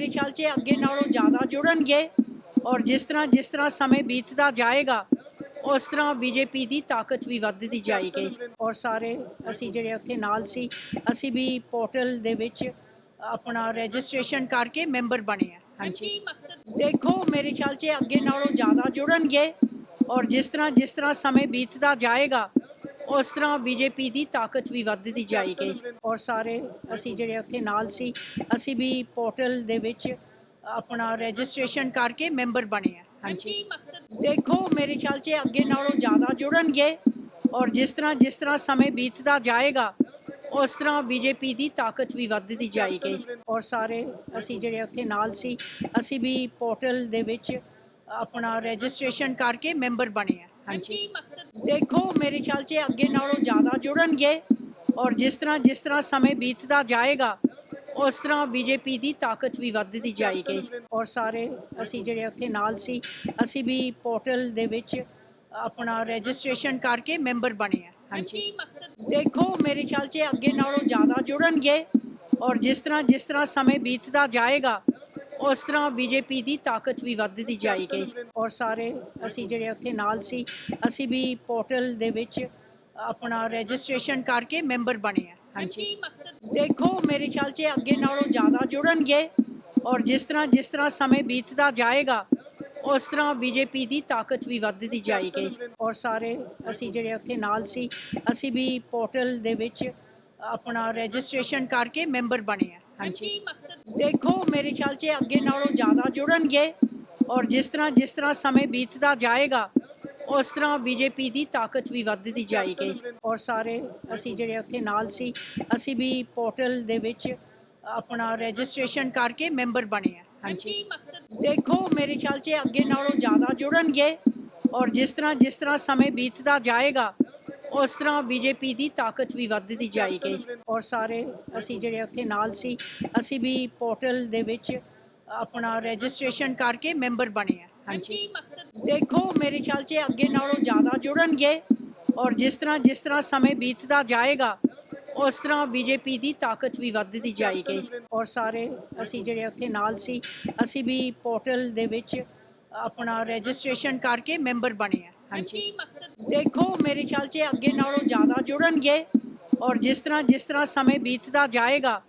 ਮੇਰੇ ਖਿਆਲ 'ਚ ਅੱਗੇ ਨਾਲੋਂ ਜ਼ਿਆਦਾ ਜੁੜਨਗੇ ਔਰ ਜਿਸ ਤਰ੍ਹਾਂ ਜਿਸ ਤਰ੍ਹਾਂ ਸਮੇਂ ਬੀਤਦਾ ਜਾਏਗਾ ਉਸ ਤਰ੍ਹਾਂ ਬੀਜੇਪੀ ਦੀ ਤਾਕਤ ਵੀ ਵੱਧਦੀ ਜਾਏਗੀ। ਔਰ ਸਾਰੇ ਅਸੀਂ ਜਿਹੜੇ ਉੱਥੇ ਨਾਲ ਸੀ ਅਸੀਂ ਵੀ ਪੋਰਟਲ ਦੇ ਵਿੱਚ ਆਪਣਾ ਰਜਿਸਟ੍ਰੇਸ਼ਨ ਕਰਕੇ ਮੈਂਬਰ ਬਣੇ ਆ। ਹਾਂਜੀ। ਦੇਖੋ ਮੇਰੇ ਖਿਆਲ 'ਚ ਅੱਗੇ ਨਾਲੋਂ ਜ਼ਿਆਦਾ ਜੁੜਨਗੇ ਔਰ ਜਿਸ ਤਰ੍ਹਾਂ ਜਿਸ ਤਰ੍ਹਾਂ ਸਮੇਂ ਬੀਤਦਾ ਜਾਏਗਾ ਉਸ ਤਰ੍ਹਾਂ ਬੀਜੇਪੀ ਦੀ ਤਾਕਤ ਵੀ ਵੱਧਦੀ ਜਾਏਗੀ ਔਰ ਸਾਰੇ ਅਸੀਂ ਜਿਹੜੇ ਉੱਥੇ ਨਾਲ ਸੀ ਅਸੀਂ ਵੀ ਪੋਰਟਲ ਦੇ ਵਿੱਚ ਆਪਣਾ ਰਜਿਸਟ੍ਰੇਸ਼ਨ ਕਰਕੇ ਮੈਂਬਰ ਬਣੇ ਆ। ਹਾਂਜੀ। ਦੇਖੋ ਮੇਰੇ ਖਿਆਲ 'ਚ ਅੱਗੇ ਨਾਲੋਂ ਜ਼ਿਆਦਾ ਜੁੜਨਗੇ ਔਰ ਜਿਸ ਤਰ੍ਹਾਂ ਜਿਸ ਤਰ੍ਹਾਂ ਸਮੇਂ ਬੀਤਦਾ ਜਾਏਗਾ ਉਸ ਤਰ੍ਹਾਂ ਬੀਜੇਪੀ ਦੀ ਤਾਕਤ ਵੀ ਵੱਧਦੀ ਜਾਏਗੀ ਔਰ ਸਾਰੇ ਅਸੀਂ ਜਿਹੜੇ ਉੱਥੇ ਨਾਲ ਸੀ ਅਸੀਂ ਵੀ ਪੋਰਟਲ ਦੇ ਵਿੱਚ ਆਪਣਾ ਰਜਿਸਟ੍ਰੇਸ਼ਨ ਕਰਕੇ ਮੈਂਬਰ ਬਣੇ ਆ। ਹਾਂਜੀ। ਦੇਖੋ ਮੇਰੇ ਖਿਆਲ 'ਚ ਅੱਗੇ ਨਾਲੋਂ ਜ਼ਿਆਦਾ ਜੁੜਨਗੇ ਔਰ ਜਿਸ ਤਰ੍ਹਾਂ ਜਿਸ ਤਰ੍ਹਾਂ ਸਮੇਂ ਬੀਤਦਾ ਜਾਏਗਾ ਉਸ ਤਰ੍ਹਾਂ ਬੀਜੇਪੀ ਦੀ ਤਾਕਤ ਵੀ ਵੱਧਦੀ ਜਾਏਗੀ। ਔਰ ਸਾਰੇ ਅਸੀਂ ਜਿਹੜੇ ਉੱਥੇ ਨਾਲ ਸੀ ਅਸੀਂ ਵੀ ਪੋਰਟਲ ਦੇ ਵਿੱਚ ਆਪਣਾ ਰਜਿਸਟ੍ਰੇਸ਼ਨ ਕਰਕੇ ਮੈਂਬਰ ਬਣੇ ਆ। ਹਾਂਜੀ। ਦੇਖੋ ਮੇਰੇ ਖਿਆਲ 'ਚ ਅੱਗੇ ਨਾਲੋਂ ਜ਼ਿਆਦਾ ਜੁੜਨਗੇ ਔਰ ਜਿਸ ਤਰ੍ਹਾਂ ਜਿਸ ਤਰ੍ਹਾਂ ਸਮੇਂ ਬੀਤਦਾ ਜਾਏਗਾ ਉਸ ਤਰ੍ਹਾਂ ਬੀਜੇਪੀ ਦੀ ਤਾਕਤ ਵੀ ਵੱਧਦੀ ਜਾਏਗੀ ਔਰ ਸਾਰੇ ਅਸੀਂ ਜਿਹੜੇ ਉੱਥੇ ਨਾਲ ਸੀ, ਅਸੀਂ ਵੀ ਪੋਰਟਲ ਦੇ ਵਿੱਚ ਆਪਣਾ ਰਜਿਸਟ੍ਰੇਸ਼ਨ ਕਰਕੇ ਮੈਂਬਰ ਬਣੇ ਆ। ਹਾਂਜੀ। ਦੇਖੋ, ਮੇਰੇ ਖਿਆਲ 'ਚ ਅੱਗੇ ਨਾਲੋਂ ਜ਼ਿਆਦਾ ਜੁੜਨਗੇ ਔਰ ਜਿਸ ਤਰ੍ਹਾਂ ਜਿਸ ਤਰ੍ਹਾਂ ਸਮੇਂ ਬੀਤਦਾ ਜਾਏਗਾ, ਉਸ ਤਰ੍ਹਾਂ ਬੀਜੇਪੀ ਦੀ ਤਾਕਤ ਵੀ ਵੱਧਦੀ ਜਾਏਗੀ ਔਰ ਸਾਰੇ ਅਸੀਂ ਜਿਹੜੇ ਉੱਥੇ ਨਾਲ ਸੀ, ਅਸੀਂ ਵੀ ਪੋਰਟਲ ਦੇ ਵਿੱਚ ਆਪਣਾ ਰਜਿਸਟ੍ਰੇਸ਼ਨ ਕਰਕੇ ਮੈਂਬਰ ਬਣੇ ਆ। ਕੀ ਮਕਸਦ? ਦੇਖੋ ਮੇਰੇ ਖਿਆਲ 'ਚ ਇਹ ਅੱਗੇ ਨਾਲੋਂ ਜ਼ਿਆਦਾ ਜੁੜਨਗੇ ਔਰ ਜਿਸ ਤਰ੍ਹਾਂ ਜਿਸ ਤਰ੍ਹਾਂ ਸਮੇਂ ਬੀਤਦਾ ਜਾਏਗਾ ਉਸ ਤਰ੍ਹਾਂ ਬੀਜੇਪੀ ਦੀ ਤਾਕਤ ਵੀ ਵੱਧਦੀ ਜਾਏਗੀ। ਔਰ ਸਾਰੇ ਅਸੀਂ ਜਿਹੜੇ ਉੱਥੇ ਨਾਲ ਸੀ ਅਸੀਂ ਵੀ ਪੋਰਟਲ ਦੇ ਵਿੱਚ ਆਪਣਾ ਰਜਿਸਟ੍ਰੇਸ਼ਨ ਕਰਕੇ ਮੈਂਬਰ ਬਣੇ ਆ। ਹਾਂਜੀ। ਕੀ ਮਕਸਦ? ਦੇਖੋ ਮੇਰੇ ਖਿਆਲ 'ਚ ਇਹ ਅੱਗੇ ਨਾਲੋਂ ਜ਼ਿਆਦਾ ਜੁੜਨਗੇ ਔਰ ਜਿਸ ਤਰ੍ਹਾਂ ਜਿਸ ਤਰ੍ਹਾਂ ਸਮੇਂ ਬੀਤਦਾ ਜਾਏਗਾ ਉਸ ਤਰ੍ਹਾਂ ਬੀਜੇਪੀ ਦੀ ਤਾਕਤ ਵੀ ਵੱਧਦੀ ਜਾਏਗੀ ਔਰ ਸਾਰੇ ਅਸੀਂ ਜਿਹੜੇ ਉੱਥੇ ਨਾਲ ਸੀ ਅਸੀਂ ਵੀ ਪੋਰਟਲ ਦੇ ਵਿੱਚ ਆਪਣਾ ਰਜਿਸਟ੍ਰੇਸ਼ਨ ਕਰਕੇ ਮੈਂਬਰ ਬਣੇ ਆ। ਹਾਂਜੀ। ਦੇਖੋ ਮੇਰੇ ਖਿਆਲ 'ਚ ਅੱਗੇ ਨਾਲੋਂ ਜ਼ਿਆਦਾ ਜੁੜਨਗੇ ਔਰ ਜਿਸ ਤਰ੍ਹਾਂ ਜਿਸ ਤਰ੍ਹਾਂ ਸਮੇਂ ਬੀਤਦਾ ਜਾਏਗਾ ਉਸ ਤਰ੍ਹਾਂ ਬੀਜੇਪੀ ਦੀ ਤਾਕਤ ਵੀ ਵੱਧਦੀ ਜਾਏਗੀ ਔਰ ਸਾਰੇ ਅਸੀਂ ਜਿਹੜੇ ਉੱਥੇ ਨਾਲ ਸੀ ਅਸੀਂ ਵੀ ਪੋਰਟਲ ਦੇ ਵਿੱਚ ਆਪਣਾ ਰਜਿਸਟ੍ਰੇਸ਼ਨ ਕਰਕੇ ਮੈਂਬਰ ਬਣੇ ਆ। ਦੇਖੋ ਮੇਰੇ ਖਿਆਲ 'ਚ ਇਹ ਅੱਗੇ ਨਾਲੋਂ ਜ਼ਿਆਦਾ ਜੁੜਨਗੇ ਔਰ ਜਿਸ ਤਰ੍ਹਾਂ ਜਿਸ ਤਰ੍ਹਾਂ ਸਮੇਂ ਬੀਤਦਾ ਜਾਏਗਾ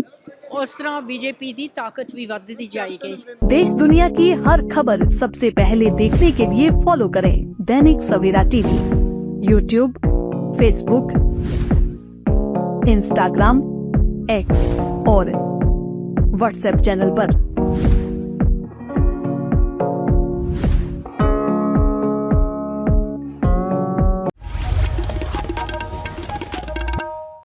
ਉਸ ਤਰ੍ਹਾਂ ਬੀਜੇਪੀ ਦੀ ਤਾਕਤ ਵੀ ਵੱਧਦੀ ਜਾਏਗੀ देश दुनिया की हर खबर सबसे पहले देखने के लिए फॉलो करें Dainik Savera TV YouTube Facebook Instagram X और व्हाट्सएप चैनल पर।